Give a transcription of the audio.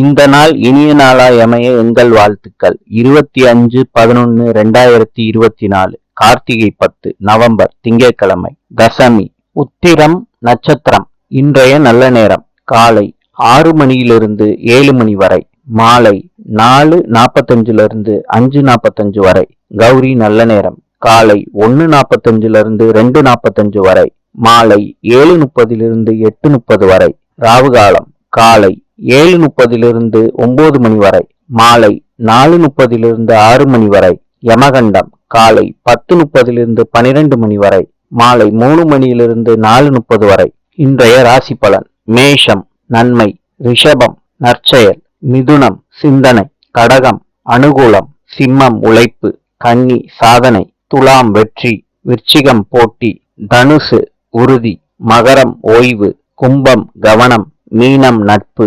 இந்த நாள் இனிய நாளாய் அமைய எங்கள் வாழ்த்துக்கள். இருபத்தி அஞ்சு பதினொன்னு ரெண்டாயிரத்தி இருபத்தி நாலு கார்த்திகை பத்து நவம்பர் திங்கட்கிழமை. தசமி உத்திரம் நட்சத்திரம் இன்றைய நல்ல நேரம். காலை ஆறு மணியிலிருந்து ஏழு மணி வரை. மாலை நாலு நாற்பத்தஞ்சுல இருந்து அஞ்சு நாற்பத்தஞ்சு வரை. கௌரி நல்ல நேரம். காலை ஒன்னு நாற்பத்தஞ்சுல இருந்து ரெண்டு நாற்பத்தஞ்சு வரை. மாலை ஏழு முப்பதிலிருந்து எட்டு முப்பது வரை. ராவுகாலம். காலை ஏழு முப்பதிலிருந்து ஒன்பது மணி வரை மாலை நாலு முப்பதிலிருந்து ஆறு மணி வரை யமகண்டம் காலை பத்து முப்பதிலிருந்து பனிரெண்டு மணி வரை மாலை மூணு மணியிலிருந்து நாலு முப்பது வரை. இன்றைய ராசி பலன் மேஷம் நன்மை ரிஷபம் நற்செயல் மிதுனம் சிந்தனை கடகம் அனுகூலம் சிம்மம் உழைப்பு கன்னி சாதனை துலாம் வெற்றி விருச்சிகம் போட்டி தனுசு உறுதி மகரம் ஓய்வு கும்பம் கவனம் மீனம் நட்பு